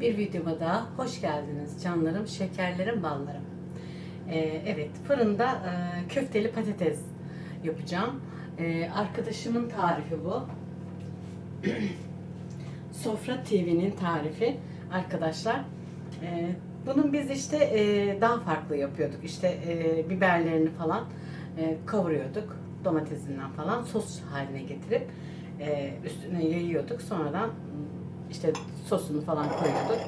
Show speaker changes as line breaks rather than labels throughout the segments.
Bir videoma daha hoş geldiniz canlarım, şekerlerim, ballarım. Ee, evet, fırında e, köfteli patates yapacağım. Ee, arkadaşımın tarifi bu. Sofra TV'nin tarifi arkadaşlar. Ee, bunun biz işte e, daha farklı yapıyorduk. İşte e, biberlerini falan e, kavuruyorduk. Domatesinden falan sos haline getirip e, üstüne yayıyorduk. Sonradan işte sosunu falan koyuyorduk.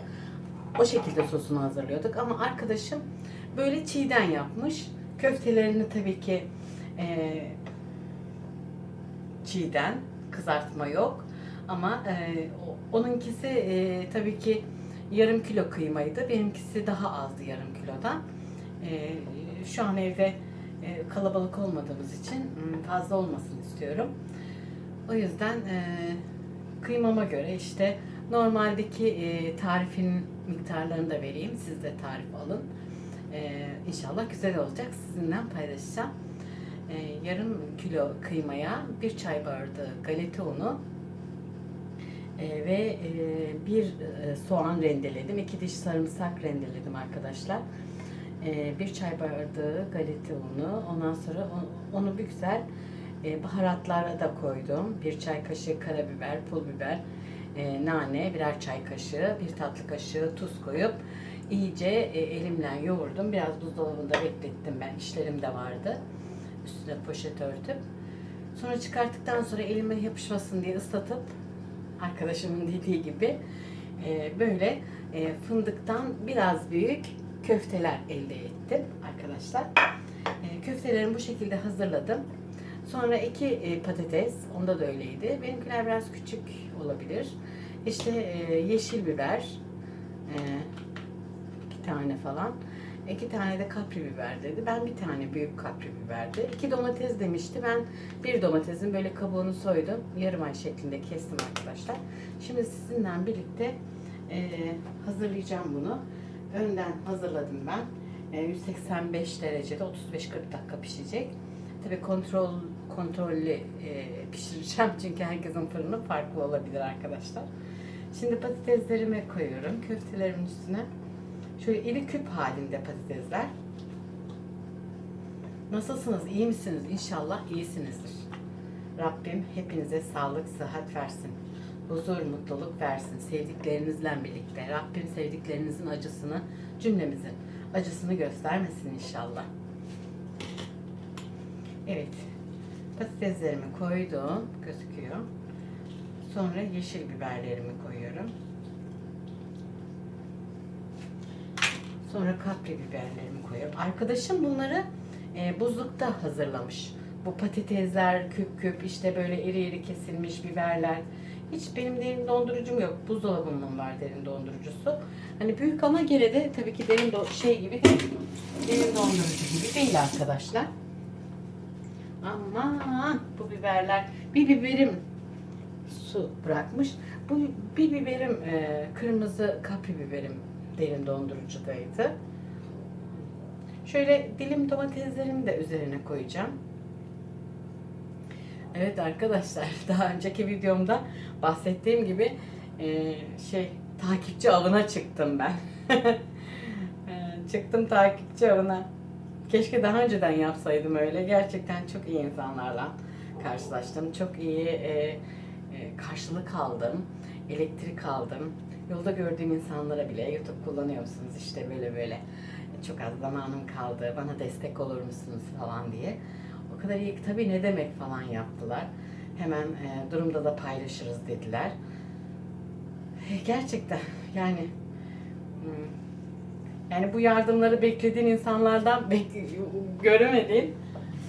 O şekilde sosunu hazırlıyorduk. Ama arkadaşım böyle çiğden yapmış. Köftelerini tabii ki e, çiğden, kızartma yok. Ama e, onunkisi e, tabii ki yarım kilo kıymaydı. Benimkisi daha azdı yarım kilodan. E, şu an evde e, kalabalık olmadığımız için m, fazla olmasını istiyorum. O yüzden e, kıymama göre işte normaldeki e, tarifin miktarlarını da vereyim. Siz de tarif alın. E, inşallah güzel olacak. Sizinle paylaşacağım. E, yarım kilo kıymaya bir çay bardağı galeta unu e, ve e, bir e, soğan rendeledim. iki diş sarımsak rendeledim arkadaşlar. E, bir çay bardağı galeta unu. Ondan sonra onu, onu bir güzel e, baharatlara da koydum. Bir çay kaşığı karabiber, pul biber, e, nane, birer çay kaşığı, bir tatlı kaşığı tuz koyup iyice e, elimle yoğurdum. Biraz buzdolabında beklettim ben. İşlerim de vardı. Üstüne poşet örtüp. Sonra çıkarttıktan sonra elime yapışmasın diye ıslatıp arkadaşımın dediği gibi e, böyle e, fındıktan biraz büyük köfteler elde ettim arkadaşlar. E, köftelerimi bu şekilde hazırladım. Sonra iki e, patates, onda da öyleydi. Benimkiler biraz küçük olabilir. İşte e, yeşil biber, e, iki tane falan. İki tane de kapri biber dedi. Ben bir tane büyük kapri biberdi. İki domates demişti. Ben bir domatesin böyle kabuğunu soydum. Yarım ay şeklinde kestim arkadaşlar. Şimdi sizinle birlikte e, hazırlayacağım bunu. Önden hazırladım ben. E, 185 derecede 35-40 dakika pişecek. Tabii kontrol kontrollü e, pişireceğim çünkü herkesin fırını farklı olabilir arkadaşlar. Şimdi patateslerimi koyuyorum köftelerimin üstüne. Şöyle iri küp halinde patatesler. Nasılsınız? İyi misiniz? İnşallah iyisinizdir. Rabbim hepinize sağlık, sıhhat versin. Huzur, mutluluk versin. Sevdiklerinizle birlikte. Rabbim sevdiklerinizin acısını, cümlemizin acısını göstermesin inşallah. Evet. Patateslerimi koydum. Gözüküyor. Sonra yeşil biberlerimi koyuyorum. Sonra kapri biberlerimi koyuyorum. Arkadaşım bunları e, buzlukta hazırlamış. Bu patatesler küp küp işte böyle iri iri kesilmiş biberler. Hiç benim derin dondurucum yok. Buzdolabımın var derin dondurucusu. Hani büyük ama gene de tabii ki derin do- şey gibi. Derin dondurucu gibi değil arkadaşlar. Aman bu biberler. Bir biberim su bırakmış. Bu bir biberim e, kırmızı kapri biberim derin dondurucudaydı. Şöyle dilim domateslerimi de üzerine koyacağım. Evet arkadaşlar daha önceki videomda bahsettiğim gibi e, şey takipçi avına çıktım ben. E, çıktım takipçi avına. Keşke daha önceden yapsaydım öyle. Gerçekten çok iyi insanlarla karşılaştım. Çok iyi e, e, karşılık aldım. Elektrik aldım. Yolda gördüğüm insanlara bile YouTube kullanıyor musunuz işte böyle böyle. Çok az zamanım kaldı. Bana destek olur musunuz falan diye. O kadar iyi tabii ne demek falan yaptılar. Hemen e, durumda da paylaşırız dediler. E, gerçekten yani hmm, yani bu yardımları beklediğin insanlardan bek göremediğin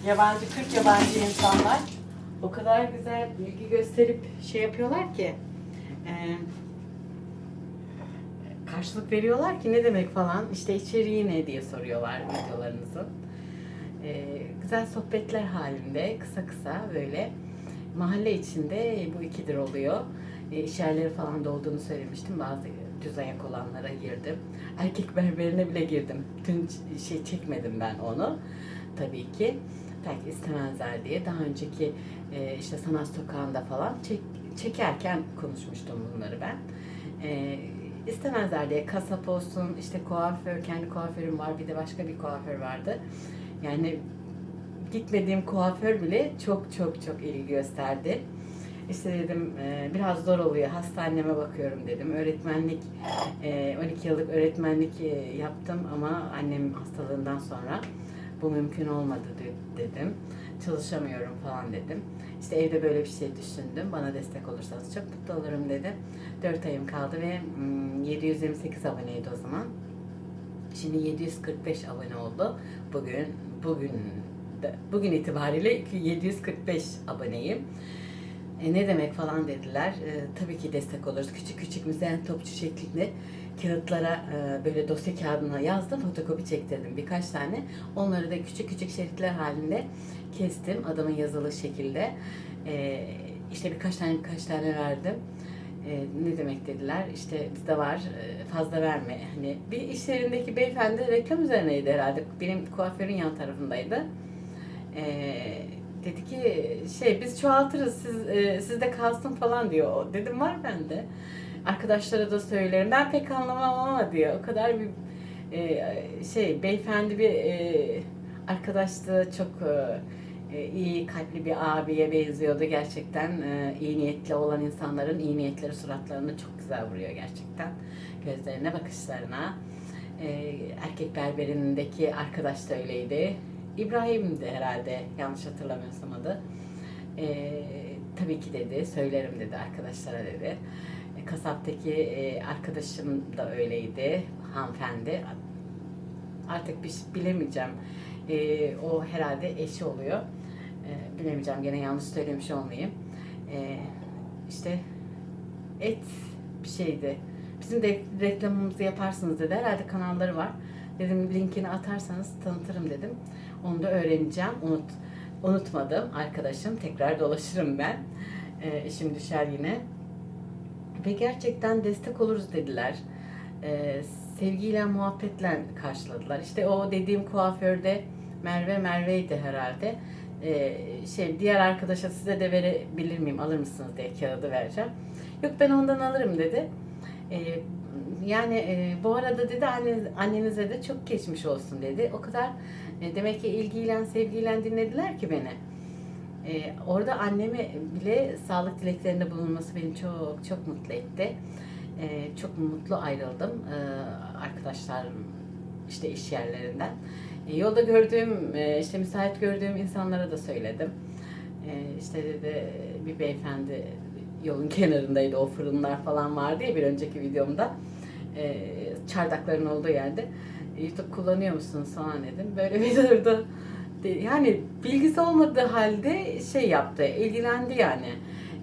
yabancı 40 yabancı insanlar o kadar güzel ilgi gösterip şey yapıyorlar ki e, karşılık veriyorlar ki ne demek falan işte içeriği ne diye soruyorlar videolarınızın. E, güzel sohbetler halinde kısa kısa böyle mahalle içinde bu ikidir oluyor. E, iş yerleri falan da olduğunu söylemiştim. Bazı düz ayak olanlara girdim. Erkek berberine bile girdim. Dün şey çekmedim ben onu. Tabii ki. Belki istemezler diye. Daha önceki e, işte sanat sokağında falan çek, çekerken konuşmuştum bunları ben. E, istemezler diye kasap olsun, işte kuaför, kendi kuaförüm var, bir de başka bir kuaför vardı. Yani gitmediğim kuaför bile çok çok çok ilgi gösterdi. İşte dedim e, biraz zor oluyor. Hastaneme bakıyorum dedim. Öğretmenlik e, 12 yıllık öğretmenlik e, yaptım ama annem hastalığından sonra bu mümkün olmadı de- dedim. Çalışamıyorum falan dedim. İşte evde böyle bir şey düşündüm. Bana destek olursanız çok mutlu olurum dedi. 4 ayım kaldı ve mm, 728 aboneydi o zaman. Şimdi 745 abone oldu. Bugün bugün bugün itibariyle 745 aboneyim. E, ne demek falan dediler. E, tabii ki destek oluruz. Küçük küçük müzeyen topçu şeklinde kağıtlara e, böyle dosya kağıdına yazdım. Fotokopi çektirdim birkaç tane. Onları da küçük küçük şeritler halinde kestim. Adamın yazılı şekilde. E, işte birkaç tane birkaç tane verdim. E, ne demek dediler? İşte bizde var e, fazla verme. Hani bir iş yerindeki beyefendi reklam üzerineydi herhalde. Benim kuaförün yan tarafındaydı. E, dedi ki şey biz çoğaltırız siz e, sizde kalsın falan diyor. Dedim var bende. Arkadaşlara da söylerim. Ben pek anlamam ama diyor. O kadar bir e, şey beyefendi bir e, arkadaştı. Çok e, e, iyi kalpli bir abiye benziyordu. Gerçekten e, iyi niyetli olan insanların iyi niyetleri suratlarını çok güzel vuruyor gerçekten. Gözlerine, bakışlarına. E, erkek berberindeki arkadaş da öyleydi. İbrahim'di herhalde yanlış hatırlamıyorsam adı. E, tabii ki dedi, söylerim dedi arkadaşlara dedi. E, kasaptaki e, arkadaşım da öyleydi, hanımefendi. Artık bir şey bilemeyeceğim. E, o herhalde eşi oluyor. E, bilemeyeceğim, gene yanlış söylemiş olmayayım. E, işte et bir şeydi. Bizim de reklamımızı yaparsınız dedi. Herhalde kanalları var. Dedim linkini atarsanız tanıtırım dedim. Onu da öğreneceğim. Unut, unutmadım arkadaşım. Tekrar dolaşırım ben. Ee, işim düşer yine. Ve gerçekten destek oluruz dediler. Ee, sevgiyle, muhabbetle karşıladılar. İşte o dediğim kuaförde Merve Merve'ydi herhalde. Ee, şey diğer arkadaşa size de verebilir miyim alır mısınız diye kağıdı vereceğim. Yok ben ondan alırım dedi. Ee, yani e, bu arada dedi anne, annenize de çok geçmiş olsun dedi. O kadar e, demek ki ilgiyle sevgiyle dinlediler ki beni. E, orada anneme bile sağlık dileklerinde bulunması beni çok çok mutlu etti. E, çok mutlu ayrıldım e, arkadaşlar işte iş yerlerinden. E, yolda gördüğüm e, işte müsait gördüğüm insanlara da söyledim. E, işte dedi bir beyefendi yolun kenarındaydı o fırınlar falan vardı ya bir önceki videomda e, çardakların olduğu yerde YouTube kullanıyor musunuz falan dedim. Böyle bir durdu. Yani bilgisi olmadığı halde şey yaptı, ilgilendi yani.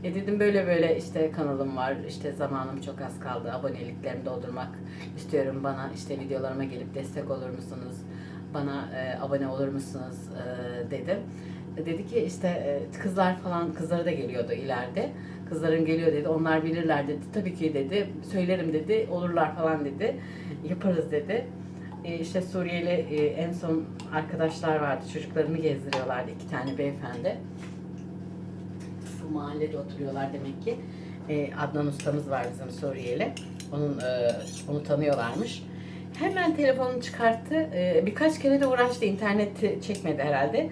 E dedim böyle böyle işte kanalım var, işte zamanım çok az kaldı, aboneliklerimi doldurmak istiyorum. Bana işte videolarıma gelip destek olur musunuz? Bana e, abone olur musunuz e, dedim. E, Dedi ki işte e, kızlar falan, kızları da geliyordu ileride. Kızlarım geliyor dedi, onlar bilirler dedi. Tabii ki dedi, söylerim dedi, olurlar falan dedi. Yaparız dedi. E, işte Suriyeli e, en son arkadaşlar vardı, çocuklarını gezdiriyorlardı iki tane beyefendi. Bu mahallede oturuyorlar demek ki. E, Adnan ustamız var bizim Suriyeli. Onun e, onu tanıyorlarmış. Hemen telefonunu çıkarttı. E, birkaç kere de uğraştı. İnternet çekmedi herhalde.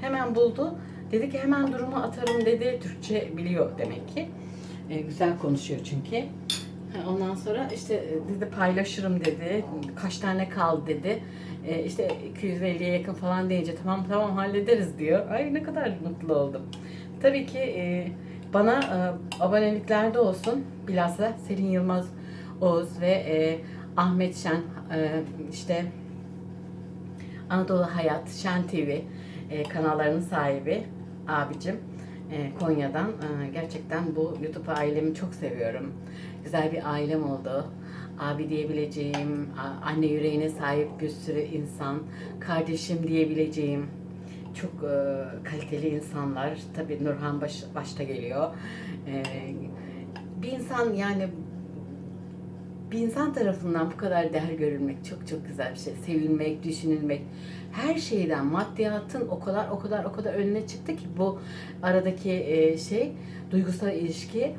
Hemen buldu. Dedi ki hemen durumu atarım dedi. Türkçe biliyor demek ki. E, güzel konuşuyor çünkü. Ondan sonra işte e, dedi paylaşırım dedi. Kaç tane kaldı dedi. E, işte 250'ye yakın falan deyince tamam tamam hallederiz diyor. Ay ne kadar mutlu oldum. Tabii ki e, bana e, aboneliklerde olsun bilhassa Selin Yılmaz Oğuz ve e, Ahmet Şen e, işte Anadolu Hayat, Şen TV e, kanallarının sahibi abicim e, Konya'dan. E, gerçekten bu YouTube ailemi çok seviyorum. Güzel bir ailem oldu. Abi diyebileceğim, anne yüreğine sahip bir sürü insan, kardeşim diyebileceğim çok e, kaliteli insanlar. Tabii Nurhan baş, başta geliyor. Bir insan yani bir insan tarafından bu kadar değer görülmek çok çok güzel bir şey. Sevilmek, düşünülmek, her şeyden maddiyatın o kadar o kadar o kadar önüne çıktı ki bu aradaki e, şey duygusal ilişki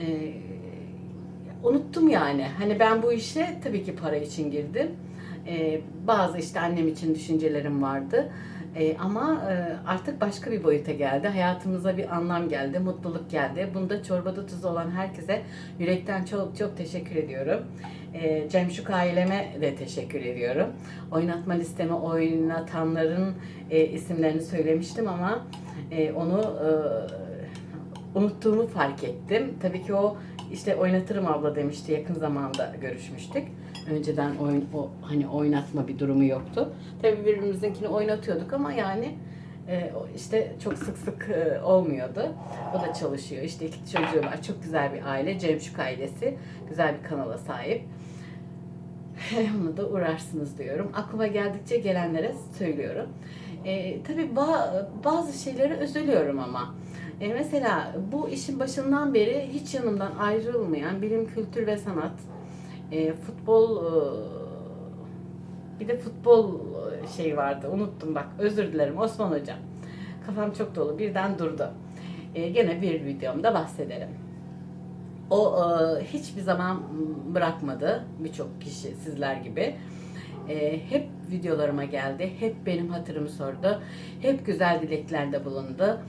e, unuttum yani. Hani ben bu işe tabii ki para için girdim. E, bazı işte annem için düşüncelerim vardı. E, ama e, artık başka bir boyuta geldi. Hayatımıza bir anlam geldi, mutluluk geldi. Bunda çorbada tuz olan herkese yürekten çok çok teşekkür ediyorum. E, Cemşuk aileme de teşekkür ediyorum. Oynatma listeme oynatanların e, isimlerini söylemiştim ama e, onu e, unuttuğumu fark ettim. Tabii ki o işte oynatırım abla demişti yakın zamanda görüşmüştük. Önceden oyun o hani oynatma bir durumu yoktu. Tabii birbirimizinkini oynatıyorduk ama yani e, işte çok sık sık e, olmuyordu. O da çalışıyor. İşte iki çocuğu var. Çok güzel bir aile. Cemşuk ailesi. Güzel bir kanala sahip. Onu da uğrarsınız diyorum. Aklıma geldikçe gelenlere söylüyorum. E, tabii ba- bazı şeyleri üzülüyorum ama. E, mesela bu işin başından beri hiç yanımdan ayrılmayan bilim, kültür ve sanat, e, futbol, e, bir de futbol şey vardı unuttum bak özür dilerim Osman Hocam. Kafam çok dolu birden durdu. E, gene bir videomda bahsedelim. O e, hiçbir zaman bırakmadı birçok kişi sizler gibi. E, hep videolarıma geldi, hep benim hatırımı sordu, hep güzel dileklerde bulundu.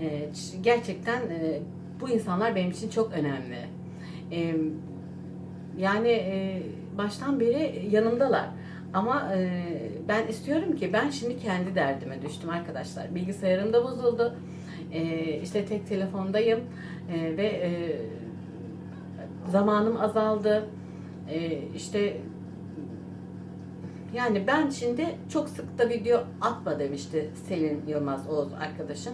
E, gerçekten e, bu insanlar benim için çok önemli. E, yani e, baştan beri yanımdalar. Ama e, ben istiyorum ki ben şimdi kendi derdime düştüm arkadaşlar. Bilgisayarım da bozuldu. E, işte tek telefondayım e, ve e, zamanım azaldı. E, işte yani ben şimdi çok sık da video atma demişti Selin Yılmaz Oğuz arkadaşım.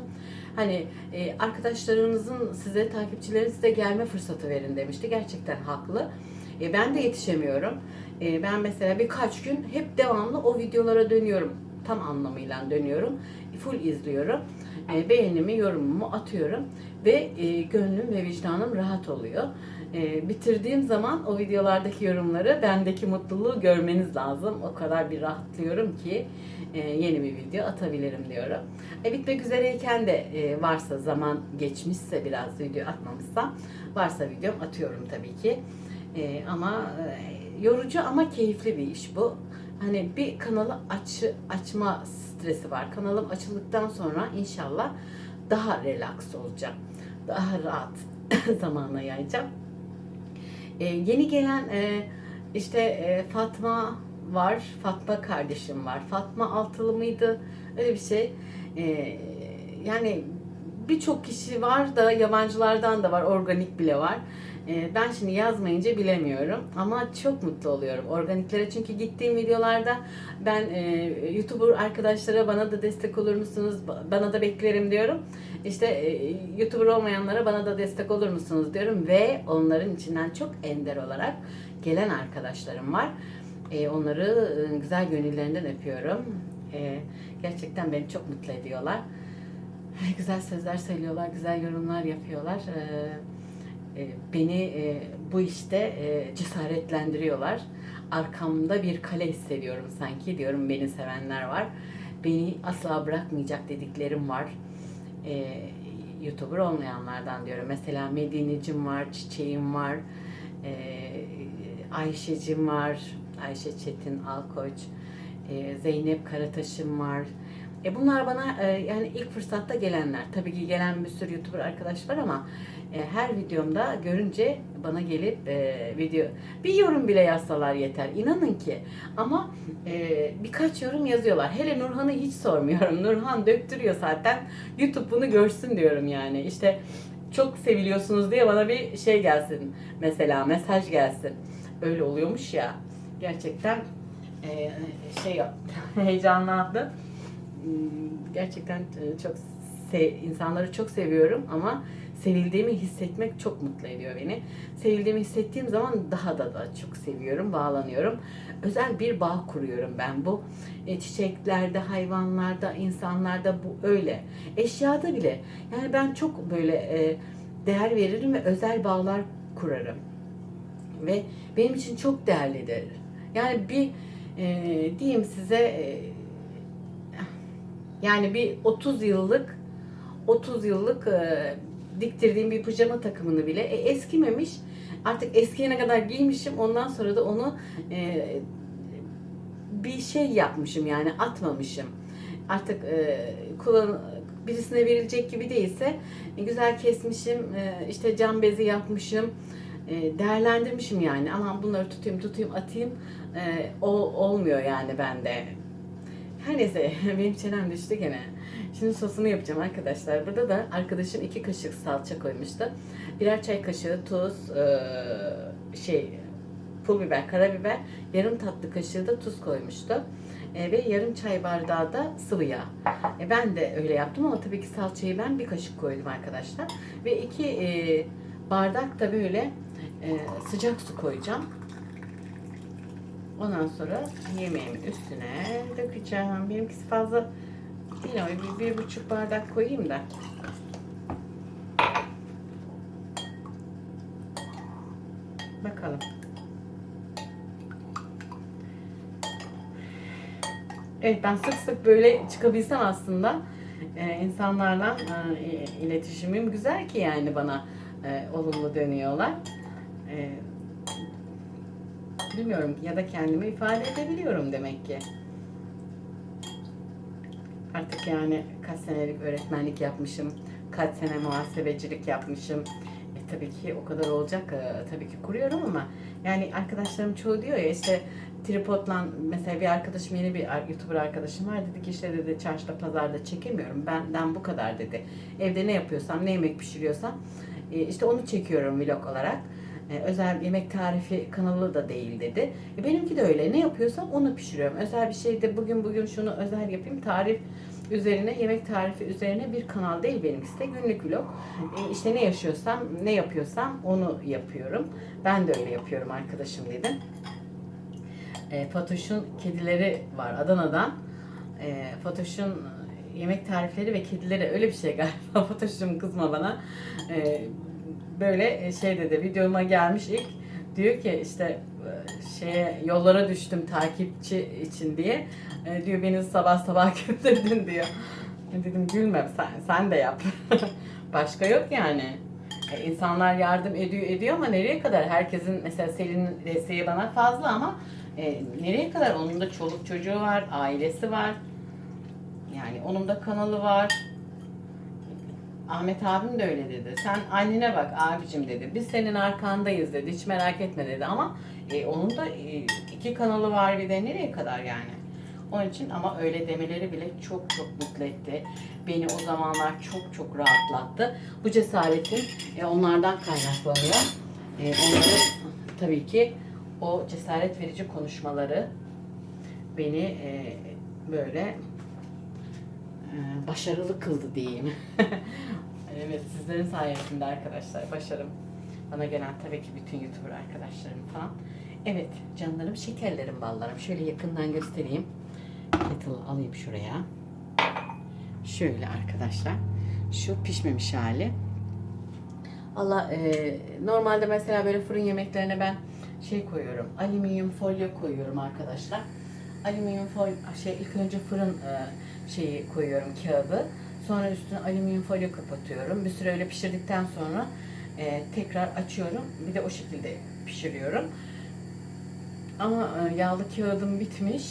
Hani e, arkadaşlarınızın size, takipçilerin size gelme fırsatı verin demişti. Gerçekten haklı. E, ben de yetişemiyorum. E, ben mesela birkaç gün hep devamlı o videolara dönüyorum. Tam anlamıyla dönüyorum. Full izliyorum. E, beğenimi, yorumumu atıyorum. Ve e, gönlüm ve vicdanım rahat oluyor. E, bitirdiğim zaman o videolardaki yorumları, bendeki mutluluğu görmeniz lazım. O kadar bir rahatlıyorum ki e, yeni bir video atabilirim diyorum. E, bitmek üzereyken de e, varsa zaman geçmişse biraz video atmamışsam varsa videom atıyorum tabii ki. E, ama e, yorucu ama keyifli bir iş bu. Hani bir kanalı aç, açma stresi var. Kanalım açıldıktan sonra inşallah daha relax olacağım. Daha rahat zamana yayacağım. E, yeni gelen e, işte e, Fatma var. Fatma kardeşim var. Fatma Altılı mıydı? Öyle bir şey. E, yani birçok kişi var da yabancılardan da var. Organik bile var. E, ben şimdi yazmayınca bilemiyorum. Ama çok mutlu oluyorum organiklere. Çünkü gittiğim videolarda ben e, YouTuber arkadaşlara bana da destek olur musunuz? Bana da beklerim diyorum. İşte e, YouTuber olmayanlara bana da destek olur musunuz diyorum. Ve onların içinden çok ender olarak gelen arkadaşlarım var. E, onları e, güzel gönüllerinden öpüyorum. E, gerçekten beni çok mutlu ediyorlar. Güzel sözler söylüyorlar, güzel yorumlar yapıyorlar. E, beni e, bu işte e, cesaretlendiriyorlar. Arkamda bir kale hissediyorum sanki. Diyorum beni sevenler var. Beni asla bırakmayacak dediklerim var. E, YouTuber olmayanlardan diyorum. Mesela Medine'cim var, Çiçeğim var, e, Ayşe'cim var, Ayşe Çetin Alkoç, e, Zeynep Karataş'ım var. E bunlar bana e, yani ilk fırsatta gelenler. Tabii ki gelen bir sürü YouTuber arkadaş var ama e, her videomda görünce bana gelip e, video bir yorum bile yazsalar yeter. İnanın ki. Ama e, birkaç yorum yazıyorlar. Hele Nurhan'ı hiç sormuyorum. Nurhan döktürüyor zaten. YouTube bunu görsün diyorum yani. İşte çok seviliyorsunuz diye bana bir şey gelsin. Mesela mesaj gelsin. Öyle oluyormuş ya. Gerçekten e, şey heyecanlandım. Hmm, Gerçekten e, çok se- insanları çok seviyorum ama sevildiğimi hissetmek çok mutlu ediyor beni. Sevildiğimi hissettiğim zaman daha da da çok seviyorum, bağlanıyorum. Özel bir bağ kuruyorum ben bu. E, çiçeklerde, hayvanlarda, insanlarda bu öyle. Eşyada bile. Yani ben çok böyle e, değer veririm ve özel bağlar kurarım. Ve benim için çok değerlidir. Yani bir e, diyeyim size e, yani bir 30 yıllık 30 yıllık e, diktirdiğim bir pijama takımını bile e, eskimemiş Artık eskiyene kadar giymişim. Ondan sonra da onu e, bir şey yapmışım yani atmamışım. Artık e, kullan birisine verilecek gibi değilse e, güzel kesmişim. E, işte cam bezi yapmışım. E, değerlendirmişim yani. Aman bunları tutayım tutayım atayım. E, o, olmuyor yani bende. Her neyse benim çenem düştü gene. Şimdi sosunu yapacağım arkadaşlar. Burada da arkadaşım iki kaşık salça koymuştu. Birer çay kaşığı tuz, e, şey pul biber, karabiber, yarım tatlı kaşığı da tuz koymuştu. E, ve yarım çay bardağı da sıvı yağ. E, ben de öyle yaptım ama tabii ki salçayı ben bir kaşık koydum arkadaşlar. Ve iki bardak da böyle sıcak su koyacağım. Ondan sonra yemeğimin üstüne dökeceğim. Benimkisi fazla ama bir, bir buçuk bardak koyayım da. Bakalım. Evet ben sık sık böyle çıkabilsem aslında e, insanlarla e, iletişimim güzel ki yani bana e, olumlu dönüyorlar. E, bilmiyorum ya da kendimi ifade edebiliyorum demek ki. Artık yani kaç senelik öğretmenlik yapmışım, kaç sene muhasebecilik yapmışım. E, tabii ki o kadar olacak e, tabii ki kuruyorum ama yani arkadaşlarım çoğu diyor ya işte tripodla mesela bir arkadaşım yeni bir youtuber arkadaşım var dedi ki işte dedi çarşıda pazarda çekemiyorum benden bu kadar dedi. Evde ne yapıyorsam ne yemek pişiriyorsam e, işte onu çekiyorum vlog olarak. E, özel yemek tarifi kanalı da değil dedi. E, benimki de öyle. Ne yapıyorsam onu pişiriyorum. Özel bir şeyde bugün bugün şunu özel yapayım. Tarif üzerine, yemek tarifi üzerine bir kanal değil benimkisi de günlük vlog. E, işte ne yaşıyorsam, ne yapıyorsam onu yapıyorum. Ben de öyle yapıyorum arkadaşım dedim. E, Fatoş'un kedileri var Adana'dan. E, Fatoş'un yemek tarifleri ve kedileri öyle bir şey galiba. Fatoş'cum kızma bana. E, böyle şey dedi videoma gelmiş ilk diyor ki işte e, şeye yollara düştüm takipçi için diye E, diyor beni sabah sabah götürdün diyor. E, Dedim gülme sen, sen de yap. Başka yok yani. E, insanlar yardım ediyor ediyor ama nereye kadar? Herkesin mesela Selin'in desteği bana fazla ama e, nereye kadar? Onun da çoluk çocuğu var, ailesi var. Yani onun da kanalı var. Ahmet abim de öyle dedi. Sen annene bak abicim dedi. Biz senin arkandayız dedi. Hiç merak etme dedi ama e, onun da e, iki kanalı var bir de nereye kadar yani? Onun için ama öyle demeleri bile çok çok mutlu etti. Beni o zamanlar çok çok rahatlattı. Bu cesaretin e, onlardan kaynaklanıyor. E, onların tabii ki o cesaret verici konuşmaları beni e, böyle başarılı kıldı diyeyim. evet sizlerin sayesinde arkadaşlar başarım. Bana gelen tabii ki bütün YouTuber arkadaşlarım falan. Evet canlarım, şekerlerim, ballarım. Şöyle yakından göstereyim. Kettle'ı alayım şuraya. Şöyle arkadaşlar. Şu pişmemiş hali. Allah e, normalde mesela böyle fırın yemeklerine ben şey koyuyorum. Alüminyum folyo koyuyorum arkadaşlar. Alüminyum folyo şey ilk önce fırın e, şeyi koyuyorum kağıdı. Sonra üstüne alüminyum folyo kapatıyorum. Bir süre öyle pişirdikten sonra e, tekrar açıyorum. Bir de o şekilde pişiriyorum. Ama e, yağlı kağıdım bitmiş.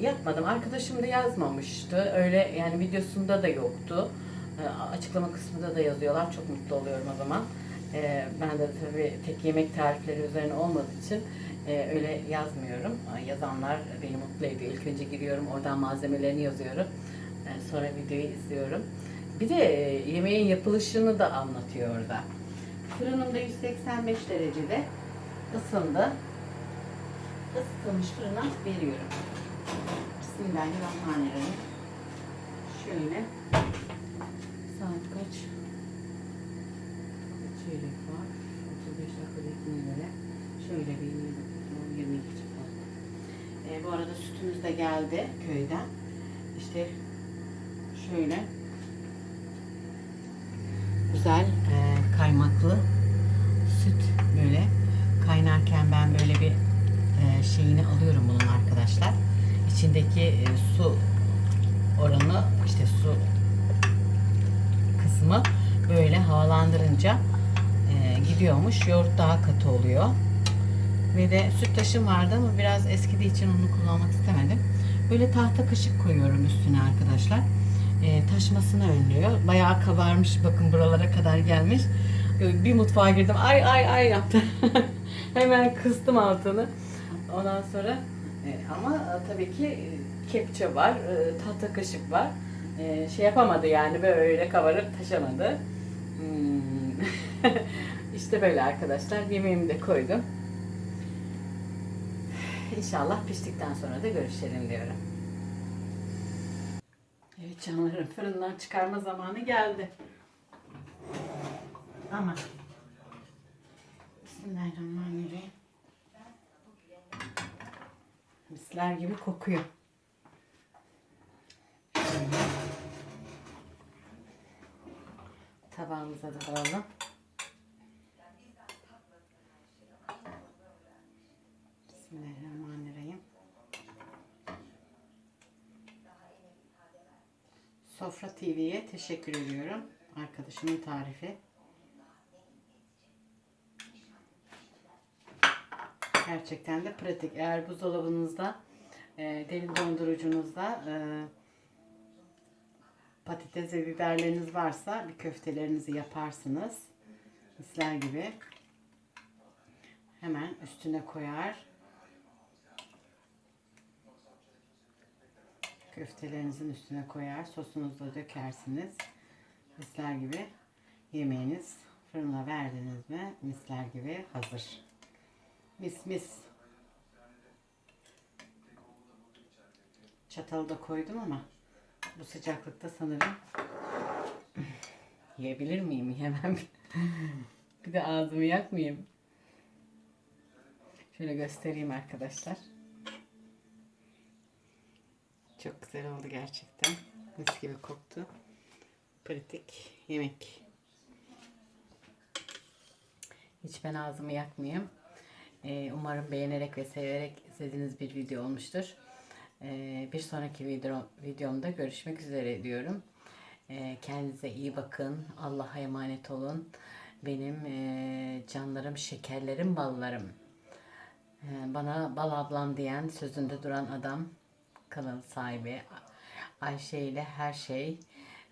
Yapmadım. Arkadaşım da yazmamıştı. Öyle yani videosunda da yoktu. E, açıklama kısmında da yazıyorlar. Çok mutlu oluyorum o zaman. E, ben de tabii tek yemek tarifleri üzerine olmadığı için e, öyle yazmıyorum. E, Yazanlar beni mutlu ediyor. İlk önce giriyorum, oradan malzemelerini yazıyorum. E, sonra videoyu izliyorum. Bir de e, yemeğin yapılışını da anlatıyor orada. Fırınımda 185 derecede ısındı. Isıtılmış fırına veriyorum. Bismillahirrahmanirrahim. Şöyle. Saat kaç? Çeyrek var. 35 dakika göre. Şöyle bir 22 çıkar. E, bu arada sütümüz de geldi köyden. İşte şöyle güzel e, kaymaklı süt böyle kaynarken ben böyle bir e, şeyini alıyorum bunun arkadaşlar. İçindeki e, su oranı işte su kısmı böyle havalandırınca e, gidiyormuş. Yoğurt daha katı oluyor. Ve de süttaşım vardı ama biraz eskidiği için onu kullanmak istemedim. Böyle tahta kaşık koyuyorum üstüne arkadaşlar. E, taşmasını önlüyor. Bayağı kabarmış bakın buralara kadar gelmiş. Bir mutfağa girdim. Ay ay ay yaptı. Hemen kıstım altını. Ondan sonra e, ama e, tabii ki e, kepçe var, e, tahta kaşık var. E, şey yapamadı yani böyle kabarıp taşamadı. Hmm. işte böyle arkadaşlar. Yemeğimi de koydum. İnşallah piştikten sonra da görüşelim diyorum. Evet canlarım fırından çıkarma zamanı geldi. Ama Bismillahirrahmanirrahim. Misler gibi kokuyor. Tabağımıza da alalım. Bismillahirrahmanirrahim. Sofra TV'ye teşekkür ediyorum. Arkadaşımın tarifi. Gerçekten de pratik. Eğer buzdolabınızda, e, derin dondurucunuzda e, patates ve biberleriniz varsa bir köftelerinizi yaparsınız. Misler gibi. Hemen üstüne koyar. Köftelerinizin üstüne koyar. Sosunuzu dökersiniz. Misler gibi yemeğiniz fırına verdiniz mi misler gibi hazır. Mis mis. Çatalı da koydum ama bu sıcaklıkta sanırım yiyebilir miyim? Yemem. bir de ağzımı yakmayayım. Şöyle göstereyim arkadaşlar. Çok güzel oldu gerçekten. Mis gibi koktu. Pratik yemek. Hiç ben ağzımı yakmayayım. Ee, umarım beğenerek ve severek izlediğiniz bir video olmuştur. Ee, bir sonraki video, videomda görüşmek üzere diyorum. Ee, kendinize iyi bakın. Allah'a emanet olun. Benim e, canlarım, şekerlerim, ballarım. Ee, bana bal ablam diyen sözünde duran adam kanal sahibi Ayşe ile her şey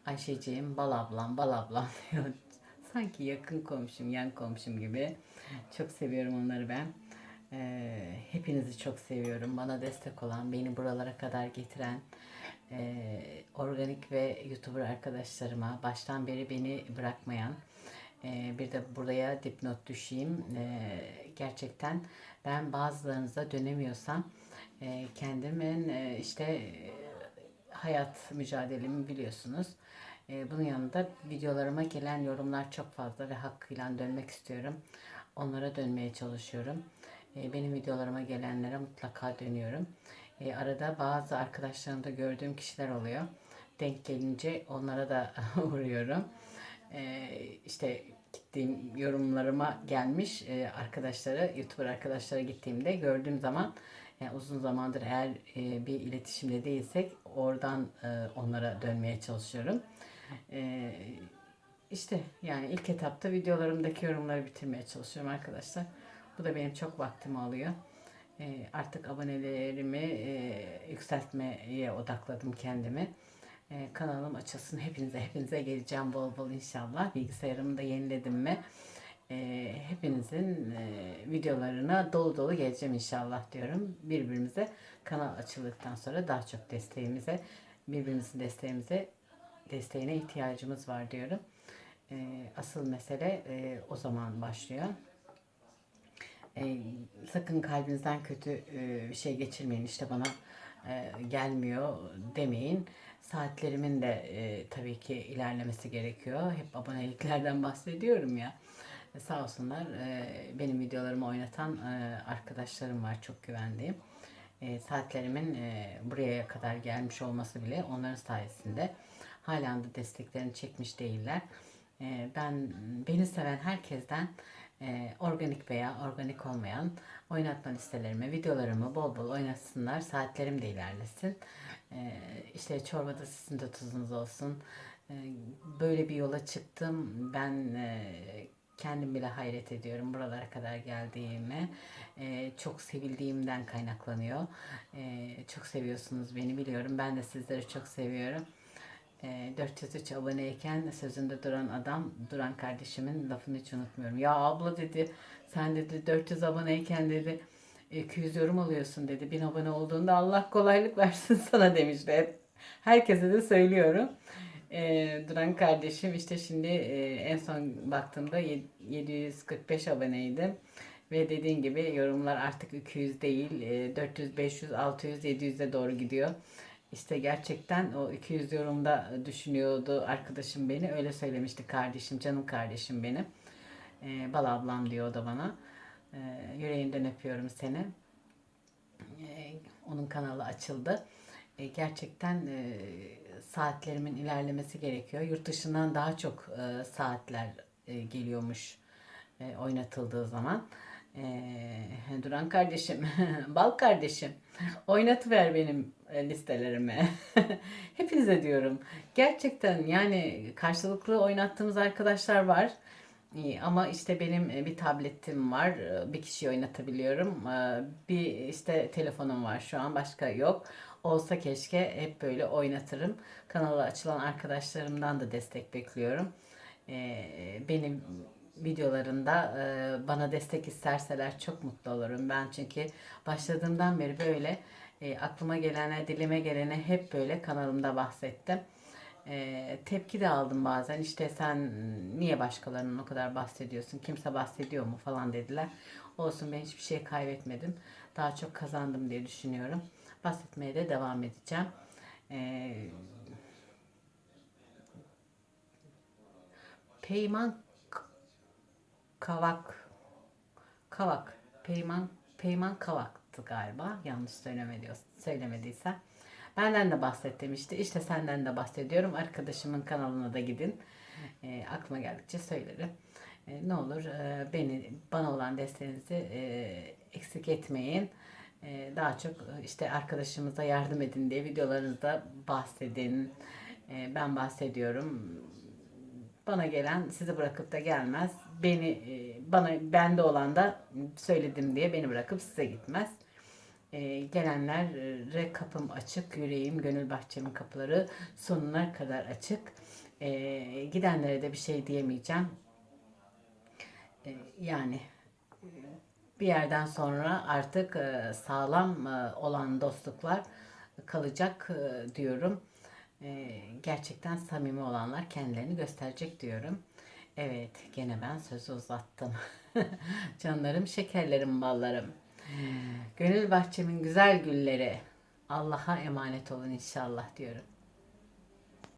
Ayşeciğim bal ablam bal ablam diyor. Sanki yakın komşum yan komşum gibi. Çok seviyorum onları ben. Ee, hepinizi çok seviyorum. Bana destek olan, beni buralara kadar getiren e, organik ve YouTuber arkadaşlarıma, baştan beri beni bırakmayan, e, bir de buraya dipnot düşeyim. E, gerçekten ben bazılarınıza dönemiyorsam e, kendimin işte e, hayat mücadelemi biliyorsunuz. E, bunun yanında videolarıma gelen yorumlar çok fazla ve hakkıyla dönmek istiyorum. Onlara dönmeye çalışıyorum. E, benim videolarıma gelenlere mutlaka dönüyorum. Arada bazı arkadaşlarımda gördüğüm kişiler oluyor. Denk gelince onlara da uğruyorum. E, işte gittiğim yorumlarıma gelmiş e, arkadaşları, YouTuber arkadaşlara gittiğimde gördüğüm zaman yani uzun zamandır eğer e, bir iletişimde değilsek oradan e, onlara dönmeye çalışıyorum. E, işte yani ilk etapta videolarımdaki yorumları bitirmeye çalışıyorum arkadaşlar. Bu da benim çok vaktimi alıyor. E, artık abonelerimi e, yükseltmeye odakladım kendimi. E, kanalım açılsın. Hepinize hepinize geleceğim bol bol inşallah. Bilgisayarımı da yeniledim mi? E, hepinizin e, videolarına dolu dolu geleceğim inşallah diyorum. Birbirimize kanal açıldıktan sonra daha çok desteğimize, birbirimizin desteğimize desteğine ihtiyacımız var diyorum. E, asıl mesele e, o zaman başlıyor. E, sakın kalbinizden kötü e, bir şey geçirmeyin. İşte bana e, gelmiyor demeyin. Saatlerimin de e, tabii ki ilerlemesi gerekiyor. Hep aboneliklerden bahsediyorum ya. Sağ olsunlar e, benim videolarımı oynatan e, arkadaşlarım var çok güvendiğim. E, saatlerimin e, buraya kadar gelmiş olması bile onların sayesinde. Halen de desteklerini çekmiş değiller. Ben beni seven herkesten organik veya organik olmayan oynatma listelerimi, videolarımı bol bol oynatsınlar. Saatlerim de ilerlesin. E, işte çorbada sizin de tuzunuz olsun. Böyle bir yola çıktım. Ben kendim bile hayret ediyorum buralara kadar geldiğime. Ee, çok sevildiğimden kaynaklanıyor. Ee, çok seviyorsunuz beni biliyorum. Ben de sizleri çok seviyorum. Ee, 403 aboneyken sözünde duran adam, duran kardeşimin lafını hiç unutmuyorum. Ya abla dedi, sen dedi 400 aboneyken dedi 200 yorum alıyorsun dedi. 1000 abone olduğunda Allah kolaylık versin sana demişti. Herkese de söylüyorum. Ee, Duran kardeşim işte şimdi e, en son baktığımda yed- 745 aboneydi. Ve dediğin gibi yorumlar artık 200 değil, e, 400, 500, 600, 700'e doğru gidiyor. İşte gerçekten o 200 yorumda düşünüyordu arkadaşım beni. Öyle söylemişti kardeşim, canım kardeşim benim. Ee, bal ablam diyor o da bana. Ee, yüreğinden öpüyorum seni. Ee, onun kanalı açıldı. Ee, gerçekten e, saatlerimin ilerlemesi gerekiyor. Yurt dışından daha çok e, saatler e, geliyormuş e, oynatıldığı zaman. Ee, Duran kardeşim, bal kardeşim, oynatıver benim e, listelerime. Hepinize diyorum. Gerçekten yani karşılıklı oynattığımız arkadaşlar var. Ama işte benim e, bir tabletim var. e, Bir kişiyi oynatabiliyorum. E, Bir işte telefonum var şu an. Başka yok. Olsa keşke hep böyle oynatırım. Kanala açılan arkadaşlarımdan da destek bekliyorum. E, Benim videolarında e, bana destek isterseler çok mutlu olurum. Ben çünkü başladığımdan beri böyle e, aklıma gelene, dilime gelene hep böyle kanalımda bahsettim. E, tepki de aldım bazen. İşte sen niye başkalarının o kadar bahsediyorsun? Kimse bahsediyor mu falan dediler. Olsun ben hiçbir şey kaybetmedim. Daha çok kazandım diye düşünüyorum. Bahsetmeye de devam edeceğim. E, Peyman Kavak Kavak Peyman Peyman Kavak'tı galiba. Yanlış söylemedi, söylemediysem. Benden de bahset demişti. İşte senden de bahsediyorum. Arkadaşımın kanalına da gidin. E, aklıma geldikçe söylerim. E, ne olur e, beni bana olan desteğinizi e, eksik etmeyin. E, daha çok e, işte arkadaşımıza yardım edin diye videolarınızda bahsedin. E, ben bahsediyorum bana gelen sizi bırakıp da gelmez. Beni e, bana bende olan da söyledim diye beni bırakıp size gitmez. E, gelenlere kapım açık, yüreğim, gönül bahçemin kapıları sonuna kadar açık. Gidenlere de bir şey diyemeyeceğim. Yani bir yerden sonra artık e, sağlam e, olan dostluklar kalacak e, diyorum. Gerçekten samimi olanlar kendilerini gösterecek diyorum. Evet, gene ben sözü uzattım. Canlarım, şekerlerim, ballarım. Gönül bahçemin güzel gülleri. Allah'a emanet olun inşallah diyorum.